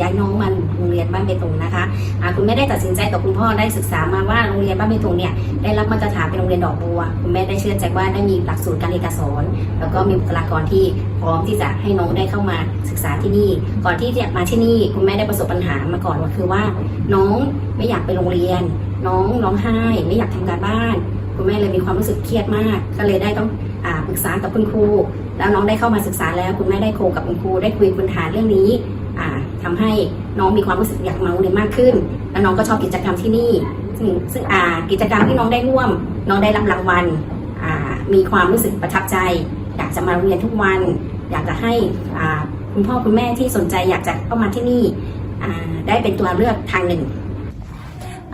ย้ายน้องมาโรงเรียนบ้านเบตงนะคะอ่าคุณแม่ได้ตัดสินใจกับคุณพ่อได้ศึกษามาว่าโรงเรียนบ้านเบตงเนี่ยได้รับมาตรฐานเป็นโรงเรียนดอกบัว คุณแม่ได้เชื่อใจว่าได้มีหลักสูตรการเรียนการสอน แล้วก็มีบุคลากรที่พร้อมที่จะให้น้องได้เข้ามาศึกษาที่นี่ ก่อนที่จะมาที่นี่คุณแม่ได้ประสบปัญหามาก่อนว่าคือว่า น้องไม่อยากไปโรงเรียน น้องร้องไห้ ไม่อยากทำการบ้าน คุณแม่เลยมีความรู้สึกเครียดมาก ก็เลยได้ต้องปรึกษากับคุณครู แล้วน้องได้เข้ามาศึกษาแล้ว คุณแม่ได้โคกับคุณครูได้คุยปัญหาเรื่องนี้ อ่าทำให้น้องมีความรู้สึกอยากมาโรงเรียนมากขึ้น แล้วน้องก็ชอบกิจกรรมที่นี่ ซึ่งซึ่งอ่ากิจกรรมที่น้องได้ร่วม น้องได้รับรางวัลอ่ามีความรู้สึกประทับใจ อยากจะมาโรงเรียนทุกวัน อยากจะให้อ่าคุณพ่อคุณแม่ที่สนใจอยากจะเข้ามาที่นี่อ่าได้เป็นตัวเลือกทางหนึ่ง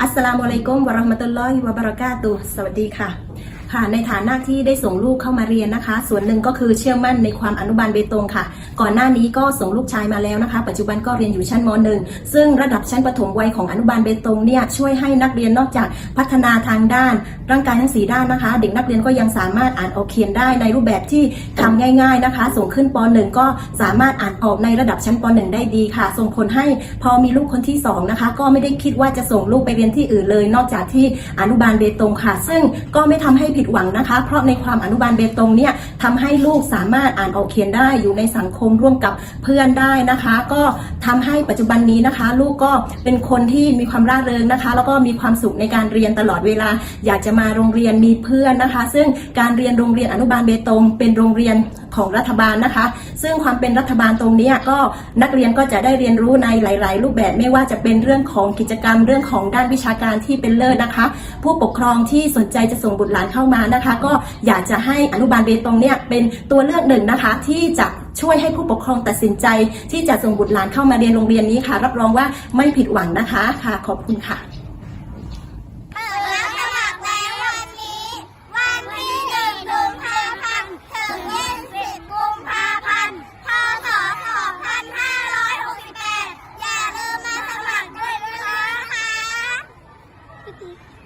อัสสลามุอะลัยกุมวะราะห์มะตุลลอฮิวะบะเราะกาตุสวัสดีค่ะ ค่ะในฐานะที่ได้ส่งลูกเข้ามาเรียนนะคะ ส่วนหนึ่งก็คือเชื่อมั่นในความอนุบาลเบตงค่ะ ก่อนหน้านี้ก็ส่งลูกชายมาแล้วนะคะ ปัจจุบันก็เรียนอยู่ชั้นมหนึ่งซึ่งระดับชั้นประถมวัยของอนุบาลเบตงเนี่ยช่วยให้นักเรียนนอกจากพัฒนาทางด้าน ร่างกายทั้งสีด้านนะคะ เด็กนักเรียนก็ยังสามารถอ่านออกเขียนได้ในรูปแบบที่ทำง่าย ๆนะคะ ส่งขึ้นป .1 ก็สามารถอ่านออกในระดับชั้นป .1 ได้ดีค่ะ ส่งผลให้พอมีลูกคนที่สองนะคะก็ไม่ได้คิดว่าจะส่งลูกไปเรียนที่อื่นเลย นอกจากที่อนุบาลเบตงค่ะ ซึ่งก็ไม่ทำให้ผิดหวังนะคะ เพราะในความอนุบาลเบตงเนี่ยทำให้ลูกสามารถอ่านออกเขียนได้อยู่ในสังคมร่วมกับเพื่อนได้นะคะ ก็ทำให้ปัจจุบันนี้นะคะ ลูกก็เป็นคนที่มีความร่าเริงนะคะ แล้วก็มีความสุขในการเรียนตลอดเวลา อยากจะมาโรงเรียนมีเพื่อนนะคะ ซึ่งการเรียนโรงเรียนอนุบาลเบตง เป็นโรงเรียน ของรัฐบาลนะคะ ซึ่งความเป็นรัฐบาลตรงนี้ก็นักเรียนก็จะได้เรียนรู้ในหลาย ๆ รูปแบบไม่ว่าจะเป็นเรื่องของกิจกรรมเรื่องของด้านวิชาการที่เป็นเลิศนะคะ ผู้ปกครองที่สนใจจะส่งบุตรหลานเข้ามานะคะ ก็อยากจะให้อนุบาลเบตงเนี่ยเป็นตัวเลือกหนึ่งนะคะ ที่จะช่วยให้ผู้ปกครองตัดสินใจ ที่จะส่งบุตรหลานเข้ามาเรียนโรงเรียนนี้ค่ะ รับรองว่าไม่ผิดหวังนะคะค่ะ ขอบคุณค่ะ Ketika.